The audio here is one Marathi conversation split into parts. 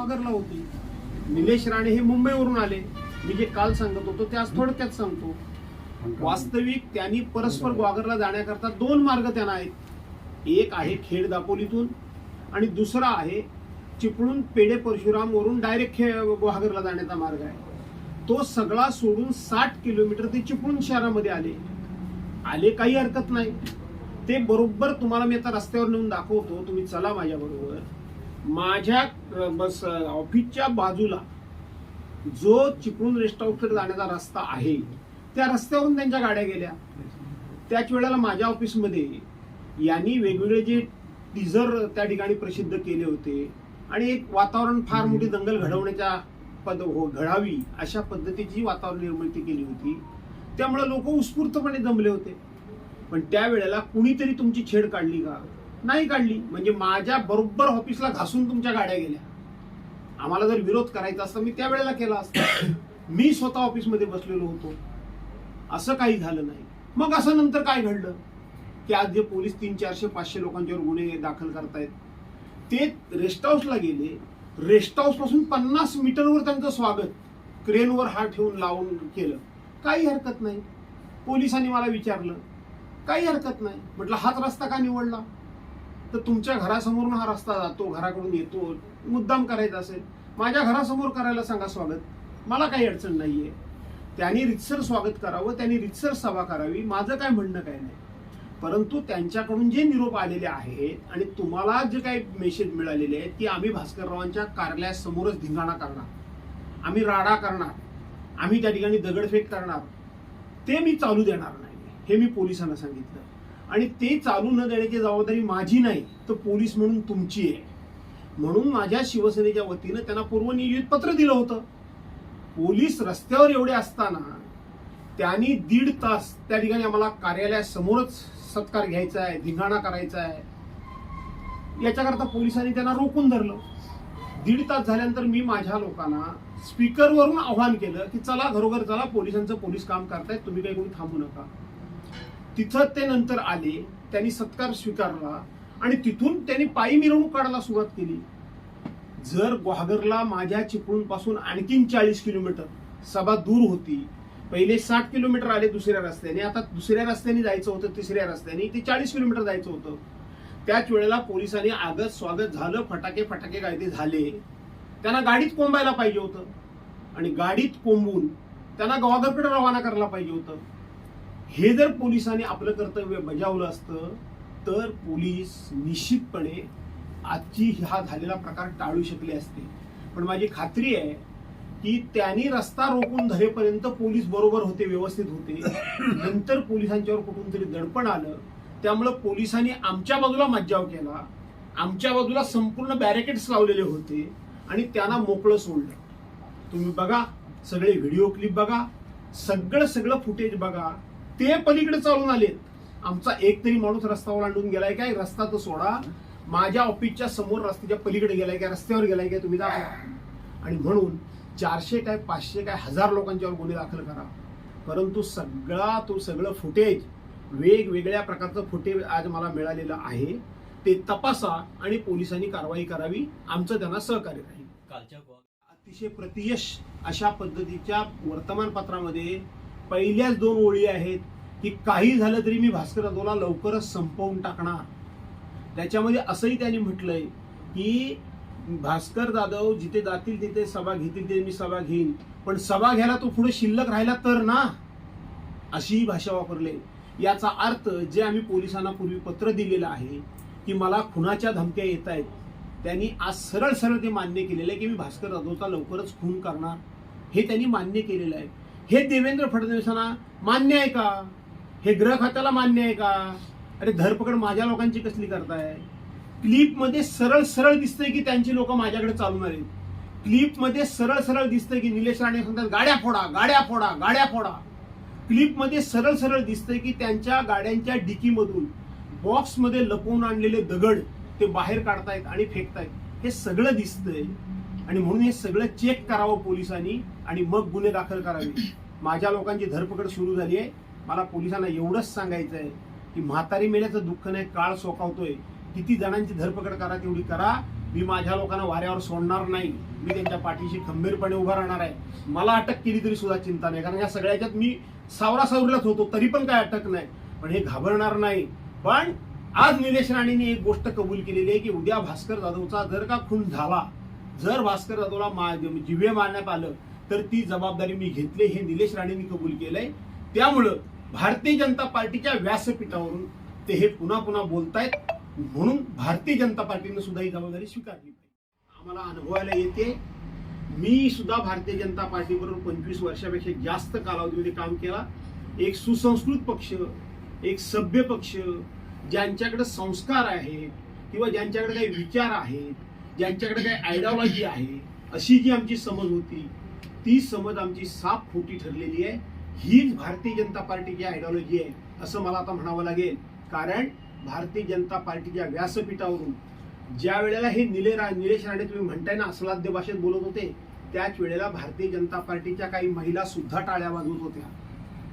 वागरला होती. निलेश राणे हे मुंबईवरून आले. मी जे काल सांगत होतो ते आज थोडक्यात सांगतो. वास्तविक त्यांनी परस्पर ग्वागरला जाण्याकरता दोन मार्ग त्यांना आहेत. एक आहे खेड दापोलीतून आणि दुसरा आहे चिपळूण पेढे परशुराम वरून डायरेक्ट खे ग्वागरला जाण्याचा मार्ग आहे. तो सगळा सोडून साठ किलोमीटर ते चिपळूण शहरामध्ये आले. आले काही हरकत नाही. ते बरोबर तुम्हाला मी आता रस्त्यावर नेऊन दाखवतो. तुम्ही चला माझ्याबरोबर. माझ्या बस ऑफिसच्या बाजूला जो चिपळूण रेस्ट हाऊसकडे जाण्याचा रस्ता आहे त्या रस्त्यावरून त्यांच्या गाड्या गेल्या. त्याच वेळेला माझ्या ऑफिसमध्ये यांनी वेगवेगळे जे टीझर त्या ठिकाणी प्रसिद्ध केले होते आणि एक वातावरण फार मोठी दंगल घडवण्याच्या पद हो घडावी अशा पद्धतीची वातावरण निर्मिती केली होती. त्यामुळे लोक उत्स्फूर्तपणे जमले होते. पण त्यावेळेला कुणीतरी तुमची छेड काढली का? नाही काढली म्हणजे माझ्या बरोबर ऑफिसला घासून तुमच्या गाड्या गेल्या. आम्हाला जर विरोध करायचा असता मी त्यावेळेला केला असता. मी स्वतः ऑफिसमध्ये बसलेलो होतो. असं काही झालं नाही. मग असं नंतर काय घडलं? की आज जे पोलीस तीन चारशे पाचशे लोकांच्यावर गुन्हे दाखल करतायत ते रेस्ट हाऊसला गेले. रेस्ट हाऊसपासून पन्नास मीटरवर त्यांचं स्वागत. क्रेनवर हात ठेवून लावून केलं. काही हरकत नाही. पोलिसांनी मला विचारलं. काही हरकत नाही. म्हटलं हाच रस्ता का निवडला? तर तुमच्या घरासमोरून हा रस्ता जातो घराकडून येतो मुद्दाम करायचा असेल. माझ्या घरासमोर करायला सांगा स्वागत. मला काही अडचण नाहीये. त्यांनी रितसर स्वागत करावं त्यांनी रितसर सभा करावी माझं काय म्हणणं काय नाही. परंतु त्यांच्याकडून जे निरोप आलेले आहेत आणि तुम्हाला जे काही मेसेज मिळालेले आहेत ती आम्ही भास्कररावांच्या कार्यालयासमोरच धिंगाणा करणार. आम्ही राडा करणार. आम्ही त्या ठिकाणी दगडफेक करणार. ते मी चालू देणार नाही. हे मी पोलिसांना सांगितलं. आणि ते चालू न देण्याची जबाबदारी माझी नाही तर पोलीस म्हणून तुमची आहे. म्हणून माझ्या शिवसेनेच्या वतीनं त्यांना पूर्वनियोजित पत्र दिलं होतं. पोलीस रस्त्यावर एवढे असताना त्यांनी दीड तास त्या ठिकाणी आम्हाला कार्यालयासमोरच सत्कार घ्यायचा आहे धिंगाणा करायचा आहे. याच्याकरता पोलिसांनी त्यांना रोखून धरलं. दीड तास झाल्यानंतर मी माझ्या लोकांना स्पीकरवरून आव्हान केलं की चला घरोघर चला पोलिसांचं पोलीस काम करतायत तुम्ही काही कोणी थांबू नका. तिथं ते नंतर आले त्यांनी सत्कार स्वीकारला आणि तिथून त्यांनी पायी मिरवणूक काढायला सुरुवात केली. जर ग्वागरला माझ्या चिपळूणपासून आणखीन चाळीस किलोमीटर सभा दूर होती पहिले साठ किलोमीटर आले दुसऱ्या रस्त्याने आता दुसऱ्या रस्त्याने जायचं होतं तिसऱ्या रस्त्याने ते चाळीस किलोमीटर जायचं होतं. त्याच वेळेला पोलिसांनी आगत स्वागत झालं फटाके फटाके कायदे झाले. त्यांना गाडीत कोंबायला पाहिजे होतं. आणि गाडीत कोंबून त्यांना ग्वागरकडे रवाना करायला पाहिजे होतं. हे जर पोलिसांनी आपलं कर्तव्य बजावलं असतं तर पोलीस निश्चितपणे आजची हा झालेला प्रकार टाळू शकले असते. पण माझी खात्री आहे की त्यांनी रस्ता रोखून धरेपर्यंत पोलीस बरोबर होते व्यवस्थित होते. नंतर पोलिसांच्यावर कुठून तरी दडपण आलं. त्यामुळं पोलिसांनी आमच्या बाजूला मज्जाव केला. आमच्या बाजूला संपूर्ण बॅरिकेड्स लावलेले होते आणि त्यांना मोकळं सोडलं. तुम्ही बघा सगळे व्हिडिओ क्लिप बघा सगळं सगळं फुटेज बघा. ते पलीकडे चालून आलेत. आमचा एक तरी माणूस रस्ता ओलांडून गेलाय काय? रस्ता तर सोडा. माझ्या ऑफिसच्या समोर रस्त्याच्या पलीकडे गेलाय काय? रस्त्यावर गेलाय काय? तुम्ही दाखवा. आणि म्हणून चारशे काय पाचशे काय हजार लोकांच्यावर गुन्हे दाखल करा. परंतु सगळा तो सगळं फुटेज वेगवेगळ्या प्रकारचं फुटेज आज मला मिळालेलं आहे. ते तपासा आणि पोलिसांनी कारवाई करावी. आमचं त्यांना सहकार्य राहील. कालच्या अतिशय प्रतियश अशा पद्धतीच्या वर्तमानपत्रामध्ये पहिल्याच दोन ओळी आहेत की काही झालं तरी मी भास्कर जाधवला लवकरच संपवून टाकणार. त्याच्यामध्ये असंही त्यांनी म्हटलंय की भास्कर जाधव जिथे जातील तिथे सभा घेतील तिथे मी सभा घेईन. पण सभा घ्यायला तो पुढे शिल्लक राहिला तर ना? अशी ही भाषा वापरले. याचा अर्थ जे आम्ही पोलिसांना पूर्वी पत्र दिलेलं आहे की मला खुनाच्या धमक्या येत आहेत त्यांनी आज सरळ सरळ ते मान्य केलेलं आहे की मी भास्कर जाधवचा लवकरच खून करणार. हे त्यांनी मान्य केलेलं आहे. हे देवेंद्र फडणवीसांना मान्य आहे का? हे ग्रह खात्याला मान्य आहे का? अरे धरपकड माझ्या लोकांची कसली करताय? क्लिपमध्ये सरळ सरळ दिसतंय की त्यांची लोक माझ्याकडे चालवणार आहेत क्लिपमध्ये सरळ सरळ दिसतंय की निलेश राणे सांगतात गाड्या फोडा गाड्या फोडा गाड्या फोडा. क्लिपमध्ये सरळ सरळ दिसतंय की त्यांच्या गाड्यांच्या डिकीमधून बॉक्समध्ये लपवून आणलेले दगड ते बाहेर काढतायत आणि फेकतायत. हे सगळं दिसतंय आणि म्हणून हे सगळं चेक करावं पोलिसांनी आणि मग गुन्हे दाखल करावे. माझ्या लोकांची धरपकड सुरू झाली आहे. मला पोलिसांना एवढंच सांगायचं आहे की म्हातारी मेल्याचं दुःख नाही काळ सोकावतोय. किती जणांची धरपकड करा तेवढी करा. मी माझ्या लोकांना वाऱ्यावर सोडणार नाही. मी त्यांच्या पाठीशी खंबीरपणे उभा राहणार आहे. मला अटक केली तरी सुद्धा चिंता नाही. कारण या सगळ्याच्यात मी सावरासावरीलाच होतो. तरी पण काय अटक नाही. पण हे घाबरणार नाही. पण आज निलेश राणेंनी एक गोष्ट कबूल केलेली आहे की उद्या भास्कर जाधवचा जर का खून झाला जर भास्कर जाधवला मा जिवे मारण्यात आलं तर ती जबाबदारी मी घेतली हे निलेश राणेंनी कबूल केलंय. त्यामुळं भारतीय जनता पार्टीच्या व्यासपीठावरून ते हे पुन्हा पुन्हा बोलतायत. म्हणून भारतीय जनता पार्टीनं सुद्धा ही जबाबदारी स्वीकारली पाहिजे. आम्हाला अनुभवायला येते. मी सुद्धा भारतीय जनता पार्टीबरोबर पंचवीस वर्षापेक्षा जास्त कालावधीमध्ये काम केला. एक सुसंस्कृत पक्ष एक सभ्य पक्ष ज्यांच्याकडे संस्कार आहेत किंवा ज्यांच्याकडे काही विचार आहेत ज्यांच्याकडे काही आयडिओलॉजी आहे अशी जी आमची समज होती ती समज आमची साफ खोटी ठरलेली आहे. हीच भारतीय जनता पार्टीची आयडिओलॉजी आहे असं मला आता म्हणावं लागेल. कारण भारतीय जनता पार्टीच्या व्यासपीठावरून ज्या वेळेला हे निले रा निलेश राणे तुम्ही म्हणताय ना असलाद्य भाषेत बोलत होते त्याच वेळेला भारतीय जनता पार्टीच्या काही महिला सुद्धा टाळ्या वाजवत होत्या.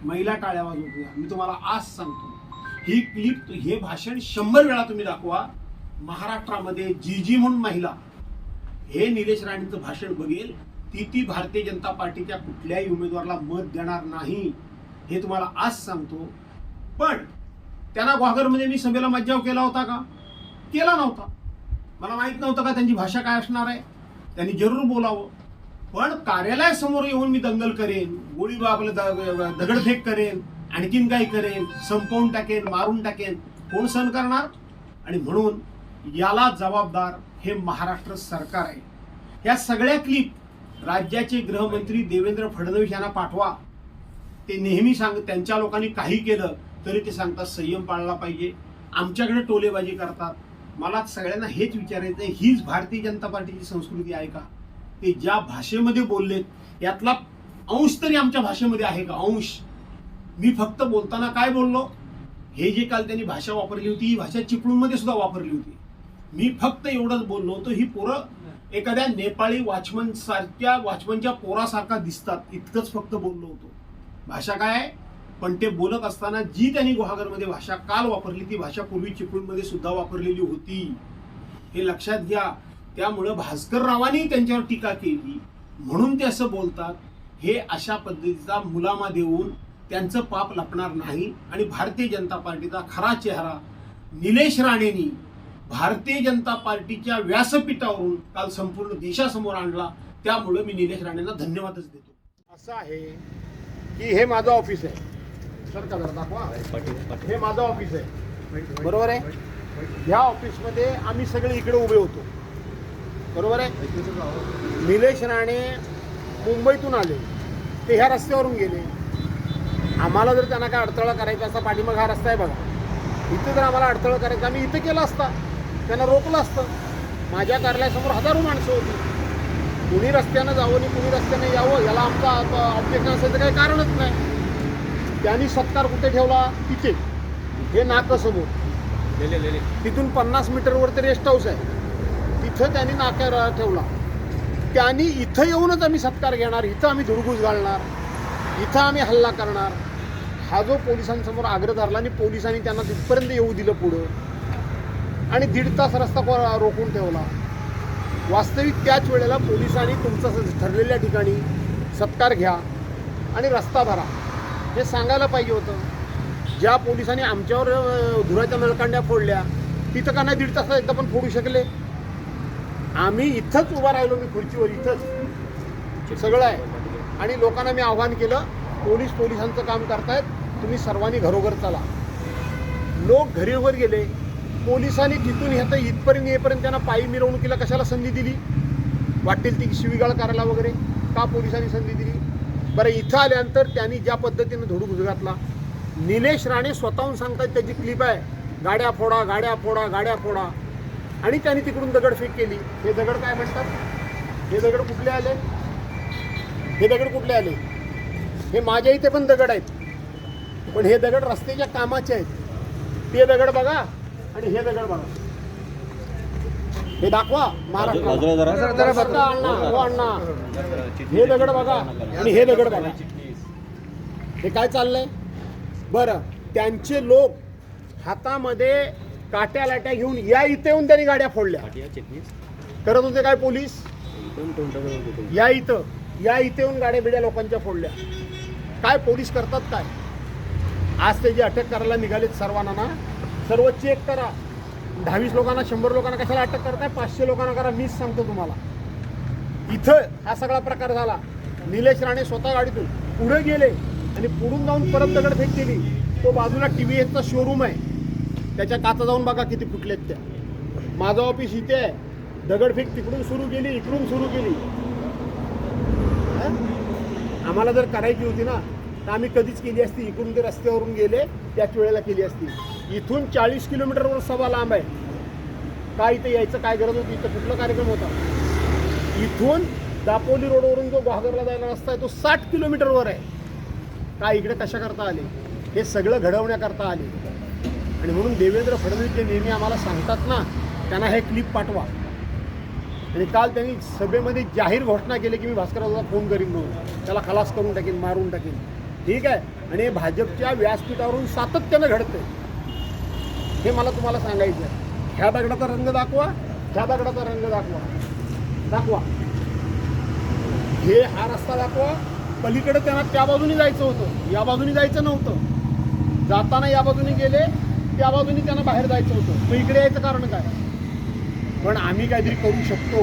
महिला टाळ्या वाजवत होत्या. मी तुम्हाला आज सांगतो. ही क्लिप हे भाषण शंभर वेळा तुम्ही दाखवा. महाराष्ट्रामध्ये जी जी म्हणून महिला हे निलेश राणेंचं भाषण बघेल ती ती भारतीय जनता पार्टीच्या कुठल्याही उमेदवाराला मत देणार नाही हे तुम्हाला आज सांगतो. पण त्यांना ग्वागरमध्ये मी सभेला मज्जाव केला होता का? केला नव्हता. मला माहीत नव्हतं का त्यांची भाषा काय असणार आहे. त्यांनी जरूर बोलावं. पण कार्यालयासमोर येऊन मी दंगल करेन गोळी आपलं द- दगडफेक करेन आणखीन काही करेन संपवून टाकेन मारून टाकेन कोण सहन करणार? आणि म्हणून याला जबाबदार हे महाराष्ट्र सरकार आहे. या सगळ्या क्लिप राज्याचे गृहमंत्री देवेंद्र फडणवीस यांना पाठवा. ते नेहमी सांग त्यांच्या लोकांनी काही केलं तरी ते सांगतात संयम पाळला पाहिजे. आमच्याकडे टोलेबाजी करतात. मला सगळ्यांना हेच विचारायचं आहे हीच भारतीय जनता पार्टीची संस्कृती आहे का? ते ज्या भाषेमध्ये बोललेत यातला अंश तरी आमच्या भाषेमध्ये आहे का? अंश. मी फक्त बोलताना काय बोललो? हे जे काल त्यांनी भाषा वापरली होती ही भाषा चिपळूणमध्ये सुद्धा वापरली होती. मी फक्त एवढंच बोललो होतो ही पोरं एखाद्या नेपाळी वॉचमन सारख्या वॉचमनच्या पोरासारखा दिसतात इतकंच फक्त बोललो होतो. भाषा काय पण ते बोलत असताना जी त्यांनी गुहागरमध्ये भाषा काल वापरली ती भाषा पूर्वी चिपळूणमध्ये सुद्धा वापरलेली होती. हे लक्षात घ्या. त्यामुळं भास्कर रावांनी त्यांच्यावर टीका केली. म्हणून ते असं बोलतात हे अशा पद्धतीचा मुलामा देऊन त्यांचं पाप लपणार नाही आणि भारतीय जनता पार्टीचा खरा चेहरा निलेश राणेंनी भारतीय जनता पार्टीच्या व्यासपीठावरून काल संपूर्ण देशासमोर आणला. त्यामुळे मी निलेश राणेंना धन्यवादच देतो. असं आहे की हे माझं ऑफिस आहे. सर का जरा दाखवा. हे माझं ऑफिस आहे. बरोबर आहे? या ऑफिसमध्ये आम्ही सगळे इकडे उभे होतो. बरोबर आहे? निलेश राणे मुंबईतून आले. ते ह्या रस्त्यावरून गेले. आम्हाला जर त्यांना काय अडथळा करायचा असता पाठीमाग हा रस्ता आहे बघा. इथे जर आम्हाला अडथळा करायचा आम्ही इथं केला असता. त्यांना रोखलं असतं. माझ्या कार्यालयासमोर हजारो माणसं होती. कुणी रस्त्यानं जावं आणि कुणी रस्त्याने यावं याला आमचा ऑब्जेक्शन तर काही कारणच नाही. त्यांनी सत्कार कुठे ठेवला? तिथे. हे नाकासमोर. तिथून पन्नास मीटरवर ते रेस्ट हाऊस आहे. तिथं त्यांनी नाक्या ठेवला. त्यांनी इथं येऊनच आम्ही सत्कार घेणार इथं आम्ही धुडगूस घालणार इथं आम्ही हल्ला करणार. हा जो पोलिसांसमोर आग्रह धरला आणि पोलिसांनी त्यांना तिथपर्यंत येऊ दिलं पुढं. आणि दीड तास रस्ता रोखून ठेवला. वास्तविक त्याच वेळेला पोलिसांनी तुमचं ठरलेल्या ठिकाणी सत्कार घ्या आणि रस्ता भरा. हे सांगायला पाहिजे होतं. ज्या पोलिसांनी आमच्यावर धुराच्या नळकांड्या फोडल्या तिथं का नाही दीड तासात एकदा पण फोडू शकले? आम्ही इथंच उभा राहिलो मी खुर्चीवर इथंच. सगळं आहे. आणि लोकांना मी आव्हान केलं पोलीस पोलिसांचं काम करतायत तुम्ही सर्वांनी घरोघर चला. लोक घरीवर गेले. पोलिसांनी तिथून तर इथपर्यंत येईपर्यंत त्यांना पायी मिरवणुकीला कशाला संधी दिली? वाटेल ती शिवीगाळ करायला वगैरे का पोलिसांनी संधी दिली? बरं इथं आल्यानंतर त्यांनी ज्या पद्धतीनं धुडूक घातला. निलेश राणे स्वतःहून सांगतात त्याची क्लिप आहे. गाड्या फोडा गाड्या फोडा गाड्या फोडा. आणि त्यांनी तिकडून दगडफेक केली. हे दगड काय म्हणतात? हे दगड कुठले आले? हे दगड कुठले आले? हे माझ्या इथे पण दगड आहेत. पण हे दगड रस्त्याच्या कामाचे आहेत. ते दगड बघा. आणि हे दगड बघा हे दाखवा. महाराष्ट्र अण्णा हो हे दगड बघा आणि हे दगड बघा हे काय चाललंय? बरं त्यांचे लोक हातामध्ये काट्या लाट्या घेऊन या इथे येऊन त्यांनी गाड्या फोडल्या. करत होते काय पोलीस? या इथं. या इथे येऊन गाड्या बिड्या लोकांच्या फोडल्या. काय पोलीस करतात काय? आज त्याची अटक करायला निघालेत सर्वांना ना सर्व चेक करा. दहावीस लोकांना शंभर लोकांना कशाला अटक करताय? पाचशे लोकांना करा मीच सांगतो तुम्हाला. इथं हा सगळा प्रकार झाला. निलेश राणे स्वतः गाडीतून पुढे गेले आणि पुढून जाऊन परत दगडफेक केली. तो बाजूला टी व्ही एसचा शोरूम आहे. त्याच्या काचा जाऊन बघा किती फुटलेत त्या. माझं ऑफिस इथे आहे. दगडफेक तिकडून सुरू केली इकडून सुरू केली. आम्हाला जर करायची होती ना तर आम्ही कधीच केली असती. इकडून ते रस्त्यावरून गेले त्याच वेळेला केली असती. इथून चाळीस किलोमीटरवर सभा लांब आहे. का इथं यायचं काय गरज होती इथं कुठला कार्यक्रम होता? इथून दापोली रोडवरून जो गुहागरला जायला रस्ता आहे तो साठ किलोमीटरवर आहे. का इकडे कशा करता आले? हे सगळं घडवण्याकरता आले. आणि म्हणून देवेंद्र फडणवीस जे नेहमी आम्हाला सांगतात ना त्यांना हे क्लिप पाठवा. आणि काल त्यांनी सभेमध्ये जाहीर घोषणा केली की मी भास्कररावला फोन करीन म्हणून. त्याला खलास करून टाकीन मारून टाकीन. ठीक आहे? आणि हे भाजपच्या व्यासपीठावरून सातत्यानं घडते हे मला तुम्हाला सांगायचं आहे. ह्या दगडाचा रंग दाखवा ह्या दगडाचा रंग दाखवा. दाखवा. हे हा रस्ता दाखवा. पलीकडे त्यांना त्या बाजूने जायचं होतं. या बाजूने जायचं नव्हतं. जाताना या बाजूने गेले त्या बाजूने त्यांना बाहेर जायचं होतं. मग इकडे यायचं कारण काय? पण आम्ही काहीतरी करू शकतो.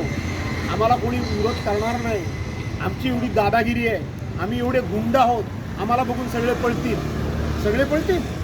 आम्हाला कोणी विरोध करणार नाही. आमची एवढी दादागिरी आहे. आम्ही एवढे गुंड आहोत. आम्हाला बघून सगळे पळतील. सगळे पळतील?